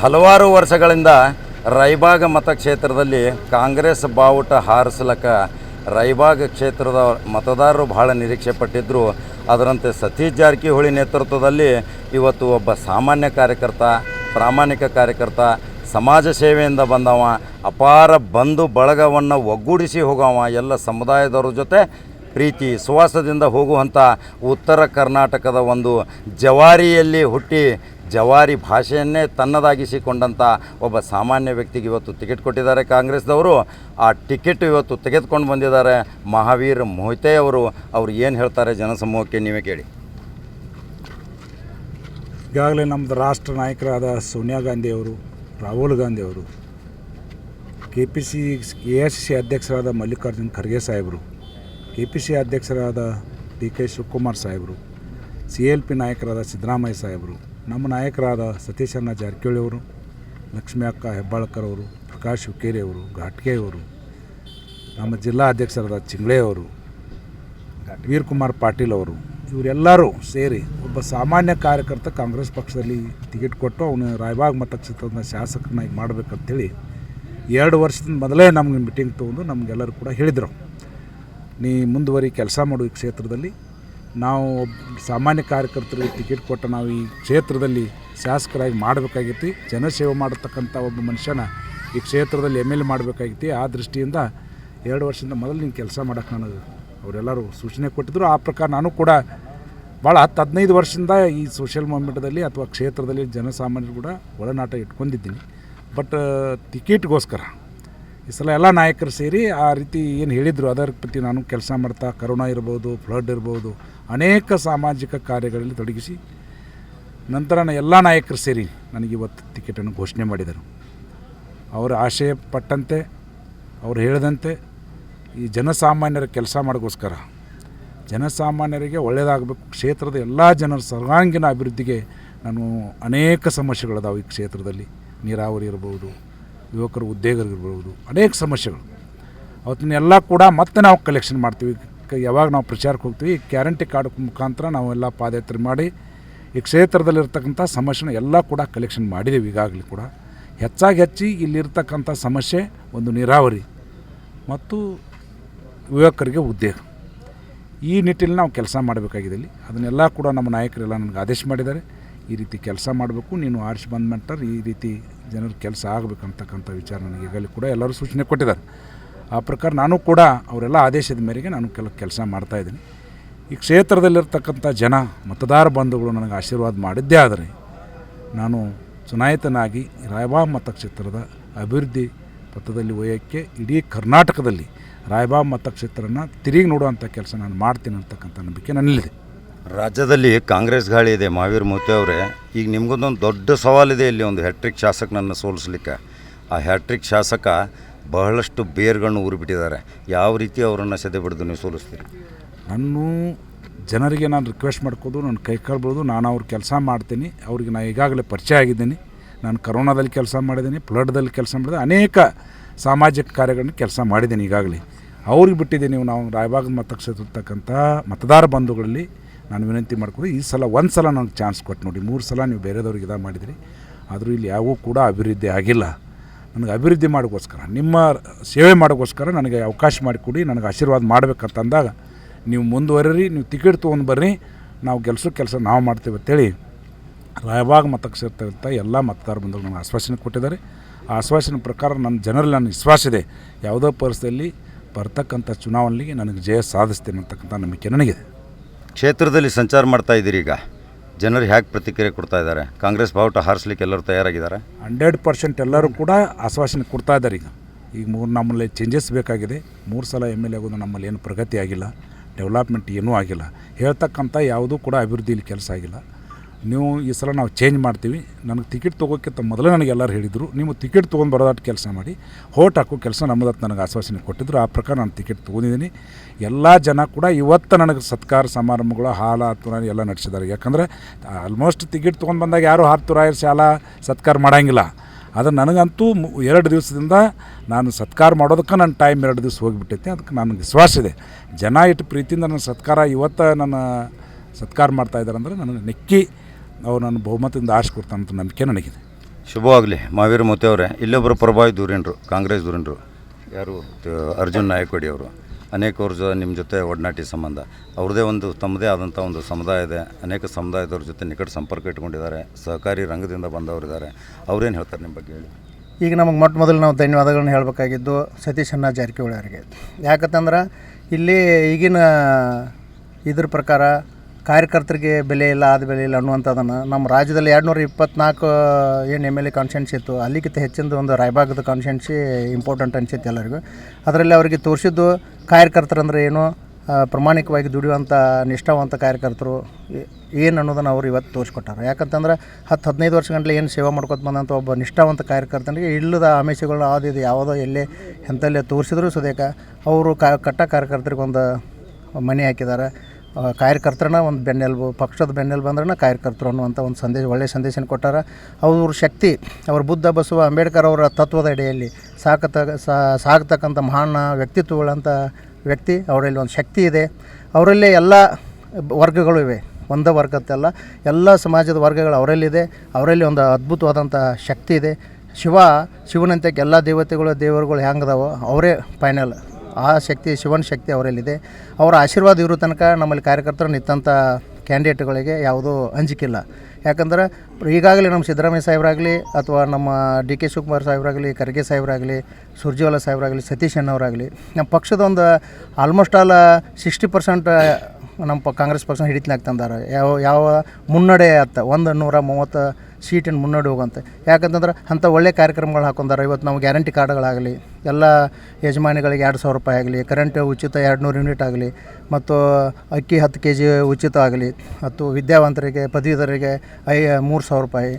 ಹಲವಾರು ವರ್ಷಗಳಿಂದ ರೈಬಾಗ ಮತಕ್ಷೇತ್ರದಲ್ಲಿ ಕಾಂಗ್ರೆಸ್ ಬಾವುಟ ಹಾರಿಸ್ಲಕ್ಕ ರಾಯಬಾಗ ಕ್ಷೇತ್ರದ ಮತದಾರರು ಬಹಳ ನಿರೀಕ್ಷೆ ಪಟ್ಟಿದ್ದರು ಅದರಂತೆ ಸತೀಶ್ ಜಾರಕಿಹೊಳಿ ನೇತೃತ್ವದಲ್ಲಿ ಇವತ್ತು ಒಬ್ಬ ಸಾಮಾನ್ಯ ಕಾರ್ಯಕರ್ತ, ಪ್ರಾಮಾಣಿಕ ಕಾರ್ಯಕರ್ತ, ಸಮಾಜ ಸೇವೆಯಿಂದ ಬಂದವ, ಅಪಾರ ಬಂಧು ಬಳಗವನ್ನು ಒಗ್ಗೂಡಿಸಿ ಹೋಗವ ಎಲ್ಲ ಸಮುದಾಯದವರ ಜೊತೆ ಪ್ರೀತಿ, ಸುವಾಸದಿಂದ ಹೋಗುವಂಥ ಉತ್ತರ ಕರ್ನಾಟಕದ ಒಂದು ಜವಾರಿಯಲ್ಲಿ ಹುಟ್ಟಿ ಜವಾರಿ ಭಾಷೆಯನ್ನೇ ತನ್ನದಾಗಿಸಿಕೊಂಡಂಥ ಒಬ್ಬ ಸಾಮಾನ್ಯ ವ್ಯಕ್ತಿಗೆ ಇವತ್ತು ಟಿಕೆಟ್ ಕೊಟ್ಟಿದ್ದಾರೆ ಕಾಂಗ್ರೆಸ್ದವರು. ಆ ಟಿಕೆಟ್ ಇವತ್ತು ತೆಗೆದುಕೊಂಡು ಬಂದಿದ್ದಾರೆ. ಮಹಾವೀರ್ ಮೊಹಿತೆ ಅವರು, ಅವ್ರು ಏನು ಹೇಳ್ತಾರೆ ಜನಸಮೂಹಕ್ಕೆ ನೀವೇ ಕೇಳಿ. ಈಗಾಗಲೇ ನಮ್ಮದು ರಾಷ್ಟ್ರ ನಾಯಕರಾದ ಸೋನಿಯಾ ಗಾಂಧಿಯವರು ರಾಹುಲ್ ಗಾಂಧಿಯವರು K P C A S C ಅಧ್ಯಕ್ಷರಾದ ಮಲ್ಲಿಕಾರ್ಜುನ್ ಖರ್ಗೆ ಸಾಹೇಬರು ಕೆ ಪಿ ಸಿ ಅಧ್ಯಕ್ಷರಾದ ಡಿ ಕೆ ಶಿವಕುಮಾರ್ ಸಾಹೇಬರು, ಸಿ ಎಲ್ ಪಿ ನಾಯಕರಾದ ಸಿದ್ದರಾಮಯ್ಯ ಸಾಹೇಬರು ನಮ್ಮ ನಾಯಕರಾದ ಸತೀಶಣ್ಣ ಜಾರಕಿಹೊಳಿ ಅವರು, ಲಕ್ಷ್ಮೀ ಅಕ್ಕ ಹೆಬ್ಬಾಳ್ಕರ್ ಅವರು, ಪ್ರಕಾಶ್ ಹುಕ್ಕೇರಿ ಅವರು, ಘಾಟ್ಗೆ ಅವರು, ನಮ್ಮ ಜಿಲ್ಲಾ ಅಧ್ಯಕ್ಷರಾದ ಚಿಂಗ್ಳೆ ಅವರು ವೀರಕುಮಾರ್ ಪಾಟೀಲ್ ಅವರು, ಇವರೆಲ್ಲರೂ ಸೇರಿ ಒಬ್ಬ ಸಾಮಾನ್ಯ ಕಾರ್ಯಕರ್ತ ಕಾಂಗ್ರೆಸ್ ಪಕ್ಷದಲ್ಲಿ ಟಿಕೆಟ್ ಕೊಟ್ಟು ಅವನು ರಾಯಬಾಗ್ ಮತಕ್ಷೇತ್ರದ ಶಾಸಕನಾಗಿ ಮಾಡಬೇಕಂತೇಳಿ ಎರಡು ವರ್ಷದಿಂದ ಮೊದಲೇ ನಮಗೆ ಮೀಟಿಂಗ್ ತೊಗೊಂಡು ನಮಗೆಲ್ಲರೂ ಕೂಡ ಹೇಳಿದರು. ನೀ ಮುಂದುವರಿ ಕೆಲಸ ಮಾಡು ಈ ಕ್ಷೇತ್ರದಲ್ಲಿ. ನಾವು ಸಾಮಾನ್ಯ ಕಾರ್ಯಕರ್ತರಿಗೆ ಟಿಕೆಟ್ ಕೊಟ್ಟು ನಾವು ಈ ಕ್ಷೇತ್ರದಲ್ಲಿ ಶಾಸಕರಾಗಿ ಮಾಡಬೇಕಾಗಿತ್ತು. ಜನಸೇವೆ ಮಾಡತಕ್ಕಂಥ ಒಬ್ಬ ಮನುಷ್ಯನ ಈ ಕ್ಷೇತ್ರದಲ್ಲಿ ಎಂ ಎಲ್ ಎ ಮಾಡಬೇಕಾಗಿತ್ತು. ಆ ದೃಷ್ಟಿಯಿಂದ ಎರಡು ವರ್ಷದಿಂದ ಮೊದಲು ನೀನು ಕೆಲಸ ಮಾಡೋಕ್ಕೆ ನನಗೆ ಅವರೆಲ್ಲರೂ ಸೂಚನೆ ಕೊಟ್ಟಿದ್ರು. ಆ ಪ್ರಕಾರ ನಾನು ಕೂಡ ಭಾಳ ಹತ್ತು ಹದಿನೈದು ವರ್ಷದಿಂದ ಈ ಸೋಷಿಯಲ್ ಮೂಮೆಂಟ್ದಲ್ಲಿ ಅಥವಾ ಕ್ಷೇತ್ರದಲ್ಲಿ ಜನಸಾಮಾನ್ಯರು ಕೂಡ ಒಳನಾಟ ಇಟ್ಕೊಂಡಿದ್ದೀನಿ. ಬಟ್ ಟಿಕೆಟ್ಗೋಸ್ಕರ ಈ ಸಲ ಎಲ್ಲ ನಾಯಕರು ಸೇರಿ ಆ ರೀತಿ ಏನು ಹೇಳಿದರು. ಅದರ ಪ್ರತಿ ನಾನು ಕೆಲಸ ಮಾಡ್ತಾ, ಕರೋನಾ ಇರ್ಬೋದು ಫ್ಲಡ್ ಇರ್ಬೋದು ಅನೇಕ ಸಾಮಾಜಿಕ ಕಾರ್ಯಗಳಲ್ಲಿ ತೊಡಗಿಸಿ ನಂತರ ಎಲ್ಲ ನಾಯಕರು ಸೇರಿ ನನಗೆ ಇವತ್ತು ಟಿಕೆಟನ್ನು ಘೋಷಣೆ ಮಾಡಿದರು. ಅವರ ಆಶಯ ಪಟ್ಟಂತೆ, ಅವರು ಹೇಳಿದಂತೆ ಈ ಜನಸಾಮಾನ್ಯರ ಕೆಲಸ ಮಾಡೋಕ್ಕೋಸ್ಕರ, ಜನಸಾಮಾನ್ಯರಿಗೆ ಒಳ್ಳೆಯದಾಗಬೇಕು ಕ್ಷೇತ್ರದ ಎಲ್ಲ ಜನರ ಸರ್ವಾಂಗೀಣ ಅಭಿವೃದ್ಧಿಗೆ ನಾನು ಅನೇಕ ಸಮಸ್ಯೆಗಳಿದಾವೆ ಈ ಕ್ಷೇತ್ರದಲ್ಲಿ. ನೀರಾವರಿ ಇರ್ಬೋದು, ಯುವಕರು ಉದ್ಯೋಗರಿರ್ಬೋದು ಅನೇಕ ಸಮಸ್ಯೆಗಳು. ಅವತ್ತನ್ನೆಲ್ಲ ಕೂಡ ಮತ್ತೆ ನಾವು ಕಲೆಕ್ಷನ್ ಮಾಡ್ತೀವಿ. ಯಾವಾಗ ನಾವು ಪ್ರಚಾರಕ್ಕೆ ಹೋಗ್ತೀವಿ, ಈ ಗ್ಯಾರಂಟಿ ಕಾರ್ಡ್ ಮುಖಾಂತರ ನಾವೆಲ್ಲ ಪಾದಯಾತ್ರೆ ಮಾಡಿ, ಈ ಕ್ಷೇತ್ರದಲ್ಲಿರ್ತಕ್ಕಂಥ ಸಮಸ್ಯೆನ ಎಲ್ಲ ಕೂಡ ಕಲೆಕ್ಷನ್ ಮಾಡಿದ್ದೀವಿ ಈಗಾಗಲೇ ಕೂಡ. ಹೆಚ್ಚಾಗಿ ಹೆಚ್ಚಿ ಇಲ್ಲಿರ್ತಕ್ಕಂಥ ಸಮಸ್ಯೆ ಒಂದು ನೀರಾವರಿ ಮತ್ತು ಯುವಕರಿಗೆ ಉದ್ಯೋಗ. ಈ ನಿಟ್ಟಿನಲ್ಲಿ ನಾವು ಕೆಲಸ ಮಾಡಬೇಕಾಗಿದೆ ಇಲ್ಲಿ. ಅದನ್ನೆಲ್ಲ ಕೂಡ ನಮ್ಮ ನಾಯಕರೆಲ್ಲ ನನಗೆ ಆದೇಶ ಮಾಡಿದ್ದಾರೆ. ಈ ರೀತಿ ಕೆಲಸ ಮಾಡಬೇಕು. ನೀನು ಆರಿಸಿ ಬಂದ ಈ ರೀತಿ ಜನರ ಕೆಲಸ ಆಗಬೇಕಂತಕ್ಕಂಥ ವಿಚಾರ ನನಗೆ ಈಗಲೂ ಕೂಡ ಎಲ್ಲರೂ ಸೂಚನೆ ಕೊಟ್ಟಿದ್ದಾರೆ. ಆ ಪ್ರಕಾರ ನಾನು ಕೂಡ ಅವರೆಲ್ಲ ಆದೇಶದ ಮೇರೆಗೆ ನಾನು ಕೆಲವು ಕೆಲಸ ಮಾಡ್ತಾಯಿದ್ದೀನಿ ಈ ಕ್ಷೇತ್ರದಲ್ಲಿರ್ತಕ್ಕಂಥ ಜನ, ಮತದಾರ ಬಂಧುಗಳು ನನಗೆ ಆಶೀರ್ವಾದ ಮಾಡಿದ್ದೇ ಆದರೆ ನಾನು ಚುನಾಯಿತನಾಗಿ ರಾಯಬಾಬ್ ಮತಕ್ಷೇತ್ರದ ಅಭಿವೃದ್ಧಿ ಪಥದಲ್ಲಿ ಒಯ್ಯೋಕ್ಕೆ ಇಡೀ ಕರ್ನಾಟಕದಲ್ಲಿ ರಾಯಬಾಬ್ ಮತಕ್ಷೇತ್ರನ ತಿರುಗಿ ನೋಡುವಂಥ ಕೆಲಸ ನಾನು ಮಾಡ್ತೀನಿ ಅಂತಕ್ಕಂಥ ನಂಬಿಕೆ ನನ್ನಲ್ಲಿದೆ. ರಾಜ್ಯದಲ್ಲಿ ಕಾಂಗ್ರೆಸ್ ಗಾಳಿ ಇದೆ. ಮಹಾವೀರ್ ಮೋತಿ ಅವರೇ, ಈಗ ನಿಮಗೊಂದೊಂದು ದೊಡ್ಡ ಸವಾಲಿದೆ ಇಲ್ಲಿ ಒಂದು ಹ್ಯಾಟ್ರಿಕ್ ಶಾಸಕನನ್ನು ಸೋಲಿಸ್ಲಿಕ್ಕೆ. ಆ ಹ್ಯಾಟ್ರಿಕ್ ಶಾಸಕ ಬಹಳಷ್ಟು ಬೇರ್ಗಳನ್ನು ಊರಿಬಿಟ್ಟಿದ್ದಾರೆ. ಯಾವ ರೀತಿ ಅವರನ್ನು ಸೆದೆ ಬಿಡೋದು ನೀವು ಸೋಲಿಸ್ತೀರಿ? ನಾನು ಜನರಿಗೆ ನಾನು ರಿಕ್ವೆಸ್ಟ್ ಮಾಡ್ಕೋದು ನಾನು ಕೈ ಕಳ್ಬೋದು ನಾನು ಅವ್ರ ಕೆಲಸ ಮಾಡ್ತೀನಿ. ಅವ್ರಿಗೆ ನಾನು ಈಗಾಗಲೇ ಪರಿಚಯ ಆಗಿದ್ದೀನಿ. ನಾನು ಕರೋನಾದಲ್ಲಿ ಕೆಲಸ ಮಾಡಿದ್ದೀನಿ ಫ್ಲಡ್ದಲ್ಲಿ ಕೆಲಸ ಮಾಡಿದೆ ಅನೇಕ ಸಾಮಾಜಿಕ ಕಾರ್ಯಗಳನ್ನ ಕೆಲಸ ಮಾಡಿದ್ದೀನಿ ಈಗಾಗಲೇ. ಅವ್ರಿಗೆ ಬಿಟ್ಟಿದ್ದೀನಿ ನೀವು, ನಾವು ರಾಯಬಾಗದ ಮತಕ್ಷೇತ್ರತಕ್ಕಂಥ ಮತದಾರ ಬಂಧುಗಳಲ್ಲಿ ನಾನು ವಿನಂತಿ ಮಾಡ್ಕೊಂಡು, ಈ ಸಲ ಒಂದು ಸಲ ನನಗೆ ಚಾನ್ಸ್ ಕೊಟ್ಟು ನೋಡಿ. ಮೂರು ಸಲ ನೀವು ಬೇರೆದವ್ರಿಗೆ ಇದ ಮಾಡಿದಿರಿ. ಆದರೂ ಇಲ್ಲಿ ಯಾವೂ ಕೂಡ ಅಭಿವೃದ್ಧಿ ಆಗಿಲ್ಲ. ನನಗೆ ಅಭಿವೃದ್ಧಿ ಮಾಡೋಕ್ಕೋಸ್ಕರ, ನಿಮ್ಮ ಸೇವೆ ಮಾಡೋಕ್ಕೋಸ್ಕರ ನನಗೆ ಅವಕಾಶ ಮಾಡಿಕೊಡಿ, ನನಗೆ ಆಶೀರ್ವಾದ ಮಾಡಬೇಕಂತಂದಾಗ ನೀವು ಮುಂದುವರೀರಿ, ನೀವು ಟಿಕೆಟ್ ತೊಗೊಂಡು ಬರ್ರಿ, ನಾವು ಗೆಲ್ಸೋ ಕೆಲಸ ನಾವು ಮಾಡ್ತೇವೆ ಅಂತೇಳಿ ರಾಯಬಾಗ್ ಮತಕ್ಷೇತ್ರ ಎಲ್ಲ ಮತದಾರ ಬಂಧುಗಳು ನನಗೆ ಆಶ್ವಾಸನೆ ಕೊಟ್ಟಿದ್ದಾರೆ. ಆ ಆಶ್ವಾಸನೆ ಪ್ರಕಾರ ನನ್ನ ಜನರಲ್ಲಿ ನನ್ನ ವಿಶ್ವಾಸ ಇದೆ. ಯಾವುದೋ ಪರಿಸ್ಥಿತಿಯಲ್ಲಿ ಬರ್ತಕ್ಕಂಥ ಚುನಾವಣೆಗೆ ನನಗೆ ಜಯ ಸಾಧಿಸ್ತೇನೆ ಅಂತಕ್ಕಂಥ ನಂಬಿಕೆ ನನಗಿದೆ. ಕ್ಷೇತ್ರದಲ್ಲಿ ಸಂಚಾರ ಮಾಡ್ತಾ ಇದ್ದೀರಿ ಈಗ? ಜನರು ಹೇಗೆ ಪ್ರತಿಕ್ರಿಯೆ ಕೊಡ್ತಾ ಇದ್ದಾರೆ? ಕಾಂಗ್ರೆಸ್ ಬಾವುಟ ಹಾರಿಸ್ಲಿಕ್ಕೆ ಎಲ್ಲರೂ ತಯಾರಾಗಿದ್ದಾರೆ? ಹಂಡ್ರೆಡ್ ಪರ್ಸೆಂಟ್ ಎಲ್ಲರೂ ಕೂಡ ಆಶ್ವಾಸನೆ ಕೊಡ್ತಾ ಇದ್ದಾರೆ ಈಗ. ಈಗ ಮೂರು ನಮ್ಮಲ್ಲಿ ಚೇಂಜಸ್ ಬೇಕಾಗಿದೆ. ಮೂರು ಸಲ ಎಂ ಎಲ್ ಎ ಆಗೋದು ನಮ್ಮಲ್ಲಿ ಏನು ಪ್ರಗತಿ ಆಗಿಲ್ಲ. ಡೆವಲಪ್ಮೆಂಟ್ ಏನೂ ಆಗಿಲ್ಲ. ಹೇಳ್ತಕ್ಕಂಥ ಯಾವುದೂ ಕೂಡ ಅಭಿವೃದ್ಧಿಲಿ ಕೆಲಸ ಆಗಿಲ್ಲ. ನೀವು ಈ ಸಲ ನಾವು ಚೇಂಜ್ ಮಾಡ್ತೀವಿ. ನನಗೆ ಟಿಕೆಟ್ ತೊಗೋಕ್ಕಿಂತ ಮೊದಲೇ ನನಗೆ ಎಲ್ಲರೂ ಹೇಳಿದರು, ನೀವು ಟಿಕೆಟ್ ತೊಗೊಂಡು ಬರೋದಾಟ ಕೆಲಸ ಮಾಡಿ. ಹೋಟ್ ಹಾಕೋ ಕೆಲಸ ನಮ್ಮದತ್ತು ನನಗೆ ಆಶ್ವಾಸನೆ ಕೊಟ್ಟಿದ್ರು. ಆ ಪ್ರಕಾರ ನಾನು ಟಿಕೆಟ್ ತೊಗೊಂಡಿದ್ದೀನಿ. ಎಲ್ಲ ಜನ ಕೂಡ ಇವತ್ತು ನನಗೆ ಸತ್ಕಾರ ಸಮಾರಂಭಗಳು ಹಾಲ ನಾನು ಎಲ್ಲ ನಡೆಸಿದ್ದಾರೆ. ಯಾಕಂದರೆ ಆಲ್ಮೋಸ್ಟ್ ಟಿಕೆಟ್ ತೊಗೊಂಡು ಬಂದಾಗ ಯಾರು ರಾಯರ್ಸಿ ಹಾಲ ಸತ್ಕಾರ ಮಾಡೋಂಗಿಲ್ಲ. ಅದು ನನಗಂತೂ ಎರಡು ದಿವಸದಿಂದ ನಾನು ಸತ್ಕಾರ ಮಾಡೋದಕ್ಕೆ ನನ್ನ ಟೈಮ್ ಎರಡು ದಿವಸ ಹೋಗಿಬಿಟ್ಟೈತೆ. ಅದಕ್ಕೆ ನನಗೆ ವಿಶ್ವಾಸ ಇದೆ. ಜನ ಇಟ್ಟು ಪ್ರೀತಿಯಿಂದ ನನ್ನ ಸತ್ಕಾರ ಇವತ್ತು ನನ್ನ ಸತ್ಕಾರ ಮಾಡ್ತಾ ಇದ್ದಾರೆ ಅಂದರೆ ನನಗೆ ನೆಕ್ಕಿ ಅವ್ರು ನನ್ನ ಬಹುಮತದಿಂದ ಆರಿಸ್ಕೊಡ್ತಾನಂತ ಅಂತ ನಂಬಿಕೆ ನನಗಿದೆ. ಶುಭವಾಗಲಿ ಮಾವೀರ ಮೋತಿ ಅವರೇ ಇಲ್ಲೊಬ್ಬರು ಪ್ರಭಾವಿ ದೂರಿನರು ಕಾಂಗ್ರೆಸ್ ದೂರಿನರು ಯಾರು? ಅರ್ಜುನ್ ನಾಯಕವಾಡಿ ಅವರು. ಅನೇಕ ವರ್ಷ ನಿಮ್ಮ ಜೊತೆ ಒಡನಾಟಿ ಸಂಬಂಧ. ಅವ್ರದ್ದೇ ಒಂದು ತಮ್ಮದೇ ಆದಂಥ ಒಂದು ಸಮುದಾಯ ಇದೆ. ಅನೇಕ ಸಮುದಾಯದವ್ರ ಜೊತೆ ನಿಕಟ ಸಂಪರ್ಕ ಇಟ್ಕೊಂಡಿದ್ದಾರೆ. ಸಹಕಾರಿ ರಂಗದಿಂದ ಬಂದವರಿದ್ದಾರೆ ಅವ್ರೇನು ಹೇಳ್ತಾರೆ ನಿಮ್ಮ ಬಗ್ಗೆ ಹೇಳಿ? ಈಗ ನಮಗೆ ಮೊಟ್ಟ ಮೊದಲು ನಾವು ಧನ್ಯವಾದಗಳನ್ನ ಹೇಳಬೇಕಾಗಿದ್ದು ಸತೀಶ್ ಅಣ್ಣ ಜಾರಕಿಹೊಳಿ ಅವರಿಗೆ. ಯಾಕಂತಂದ್ರೆ ಇಲ್ಲಿ ಈಗಿನ ಇದ್ರ ಪ್ರಕಾರ ಕಾರ್ಯಕರ್ತರಿಗೆ ಬೆಲೆ ಇಲ್ಲ, ಆದ ಬೆಲೆ ಇಲ್ಲ ಅನ್ನುವಂಥದ್ದನ್ನು ನಮ್ಮ ರಾಜ್ಯದಲ್ಲಿ ಎರಡು ನೂರ ಇಪ್ಪತ್ನಾಲ್ಕು, ಏನು ಎಂ ಎಲ್ ಎ ಕಾನ್ಸ್ಟೆನ್ಸಿ ಇತ್ತು, ಅಲ್ಲಿಗಿಂತ ಹೆಚ್ಚಿಂದು ಒಂದು ರಾಯಬಾಗದ ಕಾನ್ಸ್ಟೆನ್ಸಿ ಇಂಪಾರ್ಟೆಂಟ್ ಅನಿಸುತ್ತೆ ಎಲ್ಲರಿಗೂ. ಅದರಲ್ಲಿ ಅವರಿಗೆ ತೋರಿಸಿದ್ದು ಕಾರ್ಯಕರ್ತರಂದ್ರೆ ಏನು ಪ್ರಾಮಾಣಿಕವಾಗಿ ದುಡಿಯುವಂಥ ನಿಷ್ಠಾವಂತ ಕಾರ್ಯಕರ್ತರು ಏನು ಅನ್ನೋದನ್ನು ಅವ್ರು ಇವತ್ತು ತೋರಿಸ್ಕೊಟ್ಟಾರೆ. ಯಾಕಂತಂದ್ರೆ ಹತ್ತು ಹದಿನೈದು ವರ್ಷ ಗಂಟಲೆ ಏನು ಸೇವೆ ಮಾಡ್ಕೊತ ಬಂದಂಥ ಒಬ್ಬ ನಿಷ್ಠಾವಂತ ಕಾರ್ಯಕರ್ತನಿಗೆ ಇಲ್ಲದ ಆಮಿಷಗಳು ಅದು ಇದು ಯಾವುದೋ ಎಲ್ಲಿ ಎಂಥಲ್ಲೇ ತೋರಿಸಿದ್ರು ಸುದೇಕ, ಅವರು ಕಟ್ಟ ಕಾರ್ಯಕರ್ತರಿಗೆ ಒಂದು ಮನೆ ಹಾಕಿದ್ದಾರೆ ಕಾರ್ಯಕರ್ತರನ್ನ ಒಂದು ಬೆನ್ನೆಲುಬು ಪಕ್ಷದ ಬೆನ್ನೆಲುಬು ಅಂದ್ರೆ ಕಾರ್ಯಕರ್ತರು ಅನ್ನುವಂಥ ಒಂದು ಸಂದೇಶ ಒಳ್ಳೆಯ ಸಂದೇಶನ ಕೊಟ್ಟಾರ. ಅವ್ರ ಶಕ್ತಿ, ಅವ್ರ ಬುದ್ಧ ಬಸವ ಅಂಬೇಡ್ಕರ್ ಅವರ ತತ್ವದ ಅಡಿಯಲ್ಲಿ ಸಾಕತ ಸಾಗತಕ್ಕಂಥ ಮಹಾನ್ ವ್ಯಕ್ತಿತ್ವಗಳಂಥ ವ್ಯಕ್ತಿ, ಅವರಲ್ಲಿ ಒಂದು ಶಕ್ತಿ ಇದೆ. ಅವರಲ್ಲಿ ಎಲ್ಲ ವರ್ಗಗಳು ಇವೆ. ಒಂದೇ ವರ್ಗದ್ದಲ್ಲ, ಎಲ್ಲ ಸಮಾಜದ ವರ್ಗಗಳು ಅವರಲ್ಲಿದೆ. ಅವರಲ್ಲಿ ಒಂದು ಅದ್ಭುತವಾದಂಥ ಶಕ್ತಿ ಇದೆ. ಶಿವ, ಶಿವನಂತೆ ಎಲ್ಲ ದೇವತೆಗಳು, ದೇವರುಗಳು ಹೆಂಗದಾವೋ ಅವರೇ ಫೈನಲ್ ಆ ಶಕ್ತಿ, ಶಿವನ ಶಕ್ತಿ ಅವರಲ್ಲಿದೆ. ಅವರ ಆಶೀರ್ವಾದ ಇರೋ ತನಕ ನಮ್ಮಲ್ಲಿ ಕಾರ್ಯಕರ್ತರು ನಿಂತಂಥ ಕ್ಯಾಂಡಿಡೇಟ್ಗಳಿಗೆ ಯಾವುದೂ ಅಂಜಿಕಿಲ್ಲ. ಯಾಕಂದ್ರೆ ಈಗಾಗಲೇ ನಮ್ಮ ಸಿದ್ದರಾಮಯ್ಯ ಸಾಹೇಬರಾಗಲಿ ಅಥವಾ ನಮ್ಮ ಡಿ ಕೆ ಶಿವಕುಮಾರ್ ಸಾಹೇಬರಾಗಲಿ, ಖರ್ಗೆ ಸಾಹೇಬರಾಗಲಿ, ಸುರ್ಜೇವಾಲ ಸಾಹೇಬರಾಗಲಿ, ಸತೀಶ್ ಅಣ್ಣವರಾಗಲಿ ನಮ್ಮ ಪಕ್ಷದ ಒಂದು ಆಲ್ಮೋಸ್ಟ್ ಆಲ್ ಸಿಕ್ಸ್ಟಿ ಪರ್ಸೆಂಟ್ ನಮ್ಮ ಕಾಂಗ್ರೆಸ್ ಪಕ್ಷ ಹಿಡಿತನಾಗ ತಂದಾರೆ. ಯಾವ ಯಾವ ಮುನ್ನಡೆ ಆತ ಒಂದು ನೂರ ಮೂವತ್ತು ಸೀಟಿನ ಮುನ್ನಡೆ ಹೋಗಂತೆ ಯಾಕಂತಂದ್ರೆ ಅಂಥ ಒಳ್ಳೆ ಕಾರ್ಯಕ್ರಮಗಳು ಹಾಕೊಂಡಾರೆ. ಇವತ್ತು ನಾವು ಗ್ಯಾರಂಟಿ ಕಾರ್ಡ್ಗಳಾಗಲಿ, ಎಲ್ಲ ಯಜಮಾನಿಗಳಿಗೆ ಎರಡು ಸಾವಿರ ರೂಪಾಯಿ ಆಗಲಿ ಕರೆಂಟ್ ಉಚಿತ ಎರಡು ನೂರು ಯೂನಿಟ್ ಆಗಲಿ, ಮತ್ತು ಅಕ್ಕಿ ಹತ್ತು ಕೆ ಜಿ ಉಚಿತ ಆಗಲಿ, ಮತ್ತು ವಿದ್ಯಾವಂತರಿಗೆ ಪದವೀಧರಿಗೆ ಐ, ಮೂರು ಸಾವಿರ ರೂಪಾಯಿ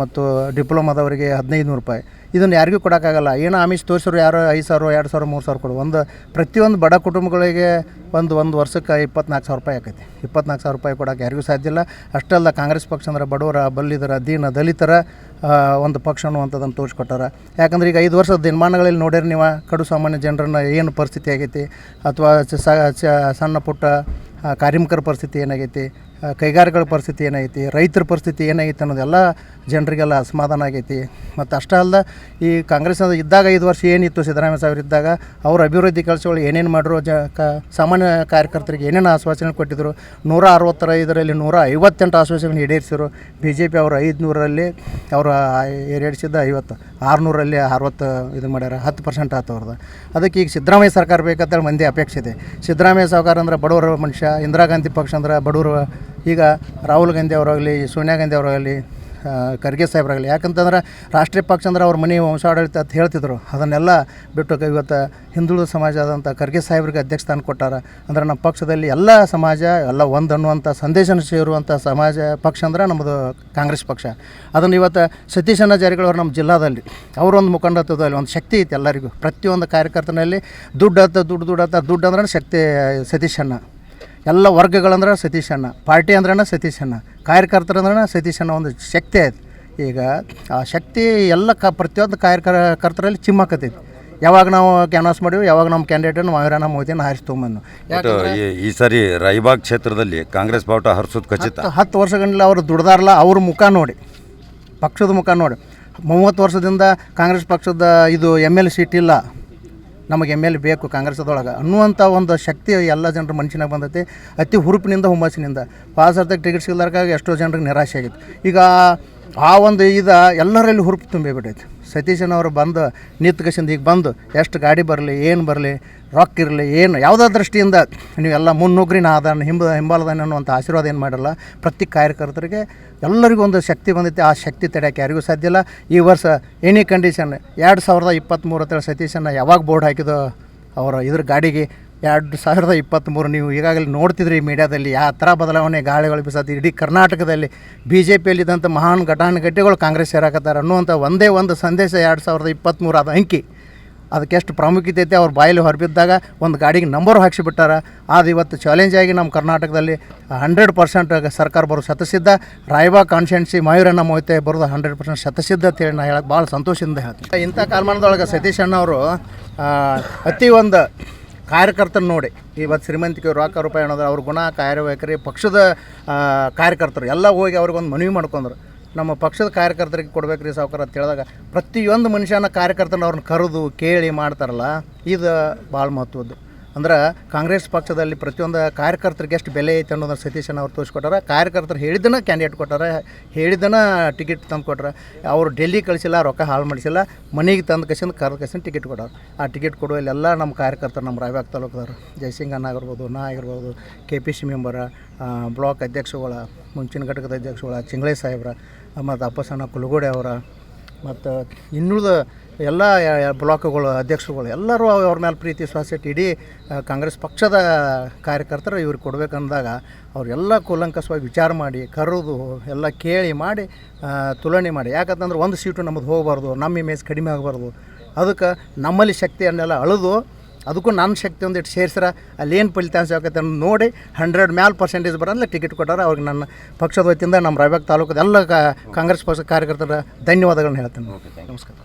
ಮತ್ತು ಡಿಪ್ಲೊಮಾದವರಿಗೆ ಹದಿನೈದು ನೂರು ರೂಪಾಯಿ. ಇದನ್ನು ಯಾರಿಗೂ ಕೊಡೋಕ್ಕಾಗಲ್ಲ. ಏನೋ ಆಮಿಷ ತೋರಿಸೋರು ಯಾರೋ ಐದು ಸಾವಿರ, ಎರಡು ಸಾವಿರ, ಮೂರು ಸಾವಿರ ಕೊಡು. ಒಂದು ಪ್ರತಿಯೊಂದು ಬಡ ಕುಟುಂಬಗಳಿಗೆ ಒಂದು ಒಂದು ವರ್ಷಕ್ಕೆ ಇಪ್ಪತ್ನಾಲ್ಕು ಸಾವಿರ ರೂಪಾಯಿ ಆಕೈತಿ. ಇಪ್ಪತ್ನಾಲ್ಕು ಸಾವಿರ ರೂಪಾಯಿ ಕೊಡೋಕೆ ಯಾರಿಗೂ ಸಾಧ್ಯ ಇಲ್ಲ. ಅಷ್ಟಲ್ಲ ಕಾಂಗ್ರೆಸ್ ಪಕ್ಷ ಅಂದ್ರೆ ಬಡವರ, ಬಲ್ಲಿದರ, ದೀನ ದಲಿತರ ಒಂದು ಪಕ್ಷ ಅನ್ನುವಂಥದ್ದನ್ನು ತೋರಿಸ್ಕೊಟ್ಟಾರ. ಯಾಕಂದ್ರೆ ಈಗ ಐದು ವರ್ಷದ ದಿನಮಾನಗಳಲ್ಲಿ ನೋಡಿರಿ ನೀವು, ಕಡು ಸಾಮಾನ್ಯ ಜನರನ್ನ ಏನು ಪರಿಸ್ಥಿತಿ ಆಗೈತಿ? ಅಥವಾ ಸಣ್ಣ ಪುಟ್ಟ ಕಾರ್ಮಿಕರ ಪರಿಸ್ಥಿತಿ ಏನಾಗೈತಿ? ಕೈಗಾರಿಕೆಗಳ ಪರಿಸ್ಥಿತಿ ಏನೈತಿ ರೈತರ ಪರಿಸ್ಥಿತಿ ಏನಾಗೈತಿ ಅನ್ನೋದೆಲ್ಲ ಜನರಿಗೆಲ್ಲ ಅಸಮಾಧಾನ ಆಗೈತಿ. ಮತ್ತು ಅಷ್ಟೇ ಅಲ್ಲ ಈ ಕಾಂಗ್ರೆಸ್ ಇದ್ದಾಗ ಐದು ವರ್ಷ ಏನಿತ್ತು ಸಿದ್ದರಾಮಯ್ಯ ಸಾಹೇಬ್ರು ಇದ್ದಾಗ, ಅವ್ರ ಅಭಿವೃದ್ಧಿ ಕೆಲಸಗಳು ಏನೇನು ಮಾಡಿರೋ, ಜ, ಕ, ಸಾಮಾನ್ಯ ಕಾರ್ಯಕರ್ತರಿಗೆ ಏನೇನು ಆಶ್ವಾಸನೆ ಕೊಟ್ಟಿದ್ದರು ನೂರ ಅರವತ್ತರ ಐದರಲ್ಲಿ ನೂರ ಐವತ್ತೆಂಟು ಆಶ್ವಾಸನೆ ಈಡೇರಿಸಿದ್ರು. ಬಿ ಜೆ ಪಿ ಅವರು ಐದುನೂರಲ್ಲಿ, ಅವರು ಈಡೇರಿಸಿದ್ದ ಐವತ್ತು, ಆರುನೂರಲ್ಲಿ ಅರವತ್ತು ಇದು ಮಾಡ್ಯಾರ, ಹತ್ತು ಪರ್ಸೆಂಟ್ ಆಯ್ತು ಅವ್ರದ್ದು ಅದಕ್ಕೆ ಈಗ ಸಿದ್ದರಾಮಯ್ಯ ಸರ್ಕಾರ ಬೇಕಂತೇಳಿ ಮಂದಿ ಅಪೇಕ್ಷೆ ಇದೆ. ಸಿದ್ದರಾಮಯ್ಯ ಸರ್ಕಾರ ಅಂದ್ರೆ ಬಡವರ ಮನುಷ್ಯ, ಇಂದಿರಾ ಗಾಂಧಿ ಪಕ್ಷ ಅಂದ್ರೆ ಬಡವರು ಈಗ ರಾಹುಲ್ ಗಾಂಧಿ ಅವರಾಗಲಿ, ಸೋನಿಯಾ ಗಾಂಧಿ ಅವರಾಗಲಿ ಖರ್ಗೆ ಸಾಹೇಬ್ರಾಗಲಿ ಯಾಕಂತಂದ್ರೆ ರಾಷ್ಟ್ರೀಯ ಪಕ್ಷ ಅಂದ್ರೆ ಅವ್ರ ಮನೆ ವಂಶಾಡಳಿತ ಅಂತ ಹೇಳ್ತಿದ್ರು. ಅದನ್ನೆಲ್ಲ ಬಿಟ್ಟು ಇವತ್ತು ಹಿಂದುಳಿದ ಸಮಾಜ ಆದಂಥ ಖರ್ಗೆ ಸಾಹೇಬ್ರಿಗೆ ಅಧ್ಯಕ್ಷ ಸ್ಥಾನ ಕೊಟ್ಟಾರ. ಅಂದ್ರೆ ನಮ್ಮ ಪಕ್ಷದಲ್ಲಿ ಎಲ್ಲ ಸಮಾಜ, ಎಲ್ಲ ಒಂದು ಅನ್ನುವಂಥ ಸಂದೇಶನ ಸೇರುವಂಥ ಸಮಾಜ ಪಕ್ಷ ಅಂದ್ರೆ ನಮ್ಮದು ಕಾಂಗ್ರೆಸ್ ಪಕ್ಷ. ಅದನ್ನು ಇವತ್ತು ಸತೀಶ್ ಸತೀಶಣ್ಣ ಜಾರಿಗಳವರು ನಮ್ಮ ಜಿಲ್ಲಾದಲ್ಲಿ, ಅವರೊಂದು ಮುಖಂಡತ್ವದಲ್ಲಿ ಒಂದು ಶಕ್ತಿ ಐತೆ ಎಲ್ಲರಿಗೂ. ಪ್ರತಿಯೊಂದು ಕಾರ್ಯಕರ್ತನಲ್ಲಿ ದುಡ್ಡು ಹತ್ತ, ದುಡ್ಡು ದುಡ್ಡು ಹತ್ತ, ದುಡ್ಡು ಅಂದ್ರೆ ಶಕ್ತಿ ಸತೀಶಣ್ಣ ಎಲ್ಲ ವರ್ಗಗಳಂದ್ರೆ ಸತೀಶಣ್ಣ ಪಾರ್ಟಿ ಅಂದ್ರನ ಸತೀಶಣ್ಣ ಕಾರ್ಯಕರ್ತರಂದ್ರೆ ಅಣ್ಣ ಒಂದು ಶಕ್ತಿ ಆಯ್ತು. ಈಗ ಆ ಶಕ್ತಿ ಎಲ್ಲ ಕ ಪ್ರತಿಯೊಂದು ಕಾರ್ಯಕರ್ತರಲ್ಲಿ ಚಿಮ್ಮಕತೈತಿ ಯಾವಾಗ ನಾವು ಕ್ಯಾನ್ವಾಸ್ ಮಾಡಿವಿ ಯಾವಾಗ ನಮ್ಮ ಕ್ಯಾಂಡಿಡೇಟನ್ನು ಮಾವಿರಾನ ಮೋದಿನ ಹಾರಿಸಿ ತೊಗೊಂಬಂದು ಬಟ್ ಈ ಈ ಸರಿ ರಾಯಬಾಗ್ ಕ್ಷೇತ್ರದಲ್ಲಿ ಕಾಂಗ್ರೆಸ್ ಬಾವುಟ ಹರಿಸೋದು ಖಚಿತ. ಹತ್ತು ವರ್ಷಗಳಿಂದ ಅವರು ದುಡ್ದಾರಲ್ಲ ಅವ್ರ ಮುಖ ನೋಡಿ. ಪಕ್ಷದ ಮುಖ ನೋಡಿ. ಮೂವತ್ತು ವರ್ಷದಿಂದ ಕಾಂಗ್ರೆಸ್ ಪಕ್ಷದ ಇದು ಎಂ ಎಲ್ ಸೀಟ್ ಇಲ್ಲ. ನಮಗೆ ಎಂ ಎಲ್ ಬೇಕು ಕಾಂಗ್ರೆಸ್ದೊಳಗೆ ಅನ್ನುವಂಥ ಒಂದು ಶಕ್ತಿ ಎಲ್ಲ ಜನರ ಮನುಷ್ಯನಾಗ ಬಂದೈತಿ. ಅತಿ ಹುರುಪಿನಿಂದ, ಹುಮ್ಮಸ್ಸಿನಿಂದ. ಪಾಸ್ ಟಿಕೆಟ್ ಸಿಗ್ಲಾರ್ಕಾಗ ಎಷ್ಟೋ ಜನರಿಗೆ ನಿರಾಶೆ ಆಗಿತ್ತು. ಈಗ ಆ ಒಂದು ಇದು ಎಲ್ಲರಲ್ಲಿ ಹುರುಪು ತುಂಬಿಬಿಟ್ಟೈತಿ. ಸತೀಶನವರು ಬಂದು ನಿಂತ್ಕಸಿಂದ ಈಗ ಬಂದು ಎಷ್ಟು ಗಾಡಿ ಬರಲಿ, ಏನು ಬರಲಿ ರೊಕ್ಕ ಇರಲಿ, ಏನು, ಯಾವುದೇ ದೃಷ್ಟಿಯಿಂದ ನೀವೆಲ್ಲ ಮುನ್ನುಗ್ರಿನ ಆದಾನ ಹಿಂಬ, ಹಿಂಬಾಲದಾನ ಅನ್ನುವಂಥ ಆಶೀರ್ವಾದ ಏನು ಮಾಡಲ್ಲ ಪ್ರತಿ ಕಾರ್ಯಕರ್ತರಿಗೆ ಎಲ್ಲರಿಗೂ ಒಂದು ಶಕ್ತಿ ಬಂದೈತಿ ಆ ಶಕ್ತಿ ತಡೆಯೋಕೆ ಯಾರಿಗೂ ಸಾಧ್ಯ ಇಲ್ಲ. ಈ ವರ್ಷ ಎನಿ ಕಂಡೀಷನ್ ಎರಡು ಸಾವಿರದ ಇಪ್ಪತ್ತ್ಮೂರು ಅಂತೇಳಿ ಸತೀಶನ್ನ ಯಾವಾಗ ಬೋರ್ಡ್ ಹಾಕಿದೋ ಅವರ ಇದ್ರ ಗಾಡಿಗೆ ಎರಡು ಸಾವಿರದ ಇಪ್ಪತ್ತ್ಮೂರು ನೀವು ಈಗಾಗಲೇ ನೋಡ್ತಿದ್ರಿ ಮೀಡಿಯಾದಲ್ಲಿ ಯಾವ ಥರ ಬದಲಾವಣೆ ಗಾಳಿಗಳು ಬಿಸತ್ತೆ ಇಡೀ ಕರ್ನಾಟಕದಲ್ಲಿ ಬಿ ಜೆ ಪಿಯಲ್ಲಿದ್ದಂಥ ಮಹಾನ್ ಘಟಾನುಘಟಿಗಳು ಕಾಂಗ್ರೆಸ್ ಸೇರಾಕತ್ತಾರೆ ಅನ್ನುವಂಥ ಒಂದೇ ಒಂದು ಸಂದೇಶ ಎರಡು ಸಾವಿರದ ಇಪ್ಪತ್ತ್ಮೂರು ಅದು ಅಂಕಿ. ಅದಕ್ಕೆಷ್ಟು ಪ್ರಾಮುಖ್ಯತೆ ಐತೆ, ಅವ್ರ ಬಾಯಲ್ಲಿ ಹೊರಬಿದ್ದಾಗ ಒಂದು ಗಾಡಿಗೆ ನಂಬರ್ ಹಾಕ್ಸಿಬಿಟ್ಟಾರ. ಅದು ಇವತ್ತು ಚಾಲೆಂಜ್ ಆಗಿ ನಮ್ಮ ಕರ್ನಾಟಕದಲ್ಲಿ ಹಂಡ್ರೆಡ್ ಪರ್ಸೆಂಟ್ ಸರ್ಕಾರ ಬರೋ ಶತಸಿದ್ಧ. ರಾಯಬಾ ಕಾನ್ಸ್ಟೆನ್ಸಿ ಮಯೂರಣ್ಣ ಮೋಹಿತೆ ಬರೋದು ಹಂಡ್ರೆಡ್ ಪರ್ಸೆಂಟ್ ಶತಸಿದ್ಧ ಅಂತೇಳಿ ನಾನು ಹೇಳಕ್ಕೆ ಭಾಳ ಸಂತೋಷದಿಂದ ಹೇಳ್ತೀನಿ. ಇಂಥ ಕಾಲಮಾನದೊಳಗೆ ಸತೀಶ್ ಅಣ್ಣವರು ಅತಿ ಒಂದು ಕಾರ್ಯಕರ್ತನ ನೋಡಿ. ಇವತ್ತು ಶ್ರೀಮಂತಿಕೆ ರೊಕ್ಕ ರೂಪಾಯಿ ಅನ್ನೋದ್ರೆ ಅವ್ರ ಗುಣ, ಕಾರ್ಯವೈಖರಿ, ಪಕ್ಷದ ಕಾರ್ಯಕರ್ತರು ಎಲ್ಲ ಹೋಗಿ ಅವ್ರಿಗೊಂದು ಮನವಿ ಮಾಡ್ಕೊಂಡ್ರು. ನಮ್ಮ ಪಕ್ಷದ ಕಾರ್ಯಕರ್ತರಿಗೆ ಕೊಡ್ಬೇಕು ರೀ ಸಾವುಕಾರ ಅಂತ ಹೇಳಿದಾಗ ಪ್ರತಿಯೊಂದು ಮನುಷ್ಯನ ಕಾರ್ಯಕರ್ತನ ಅವ್ರನ್ನ ಕರೆದು, ಕೇಳಿ ಮಾಡ್ತಾರಲ್ಲ, ಇದು ಭಾಳ ಮಹತ್ವದ್ದು. ಅಂದ್ರೆ ಕಾಂಗ್ರೆಸ್ ಪಕ್ಷದಲ್ಲಿ ಪ್ರತಿಯೊಂದು ಕಾರ್ಯಕರ್ತರಿಗೆ ಎಷ್ಟು ಬೆಲೆ ಐತೆ ಅನ್ನೋದನ್ನು ಸತೀಶನ ಅವ್ರು ತೋರಿಸ್ಕೊಟ್ಟಾರ. ಕಾರ್ಯಕರ್ತರು ಹೇಳಿದನ ಕ್ಯಾಂಡಿಡೇಟ್ ಕೊಟ್ಟಾರ. ಹೇಳಿದನ ಟಿಕೆಟ್ ತಂದು ಕೊಟ್ಟಾರ ಅವರು ಡೆಲ್ಲಿ ಕಳಿಸಿಲ್ಲ, ರೊಕ್ಕ ಹಾಳು ಮಾಡಿಸಿಲ್ಲ. ಮನೆಗೆ ತಂದು ಕಸಿಂದ, ಕರೆದು ಕಸಿಂದ ಟಿಕೆಟ್ ಕೊಟ್ಟಾರ. ಆ ಟಿಕೆಟ್ ಕೊಡುವಲ್ಲೆಲ್ಲ ನಮ್ಮ ಕಾರ್ಯಕರ್ತರು ನಮ್ಮ ರಾಯಬಾಗ್ ತಾಲೂಕದವ್ರು. ಜಯಸಿಂಗ್ ಅಣ್ಣ ಆಗಿರ್ಬೋದು, ನಾ ಆಗಿರ್ಬೋದು ಕೆ ಪಿ ಸಿ ಮೆಂಬರ ಬ್ಲಾಕ್ ಅಧ್ಯಕ್ಷಗಳ, ಮುಂಚಿನ ಘಟಕದ ಅಧ್ಯಕ್ಷಗಳ, ಚಿಂಗ್ಳೆ ಸಾಹೇಬ್ರ, ಮತ್ತು ಅಪ್ಪಸಣ್ಣ ಕುಲಗೋಡೆ ಅವರ, ಮತ್ತು ಇನ್ನುಳಿದ ಎಲ್ಲ ಬ್ಲಾಕ್ಗಳು ಅಧ್ಯಕ್ಷರುಗಳು ಎಲ್ಲರೂ ಅವ್ರ ಮೇಲೆ ಪ್ರೀತಿ ವಿಶ್ವಾಸ ಇಟ್ಟು ಇಡೀ ಕಾಂಗ್ರೆಸ್ ಪಕ್ಷದ ಕಾರ್ಯಕರ್ತರು ಇವ್ರಿಗೆ ಕೊಡಬೇಕಂದಾಗ ಅವರೆಲ್ಲ ಕೂಲಂಕಸವಾಗಿ ವಿಚಾರ ಮಾಡಿ ಕರೆದು ಎಲ್ಲ ಕೇಳಿ ಮಾಡಿ ತುಲನೆ ಮಾಡಿ. ಯಾಕಂತಂದ್ರೆ ಒಂದು ಸೀಟು ನಮ್ಮದು ಹೋಗಬಾರ್ದು ನಮ್ಮ ಇಮೇಜ್ ಕಡಿಮೆ ಆಗಬಾರ್ದು. ಅದಕ್ಕೆ ನಮ್ಮಲ್ಲಿ ಶಕ್ತಿಯನ್ನೆಲ್ಲ ಅಳೆದು ಅದಕ್ಕೂ ನನ್ನ ಶಕ್ತಿ ಒಂದಿಟ್ಟು ಸೇರಿಸ್ರ ಅಲ್ಲೇನು ಫಲಿತಾಂಶ ಆಗುತ್ತೆ ಅಂತ ನೋಡಿ ಹಂಡ್ರೆಡ್ ಮ್ಯಾಲ್ ಪರ್ಸೆಂಟೇಜ್ ಬರೋಲ್ಲ ಟಿಕೆಟ್ ಕೊಟ್ಟಾರ ಅವ್ರಿಗೆ ನನ್ನ ಪಕ್ಷದ ವತಿಯಿಂದ ನಮ್ಮ ರಾಯಬಾಗ್ ತಾಲೂಕದ ಎಲ್ಲ ಕಾಂಗ್ರೆಸ್ ಪಕ್ಷ ಕಾರ್ಯಕರ್ತರ ಧನ್ಯವಾದಗಳನ್ನ ಹೇಳ್ತೇನೆ. ನಮಸ್ಕಾರ.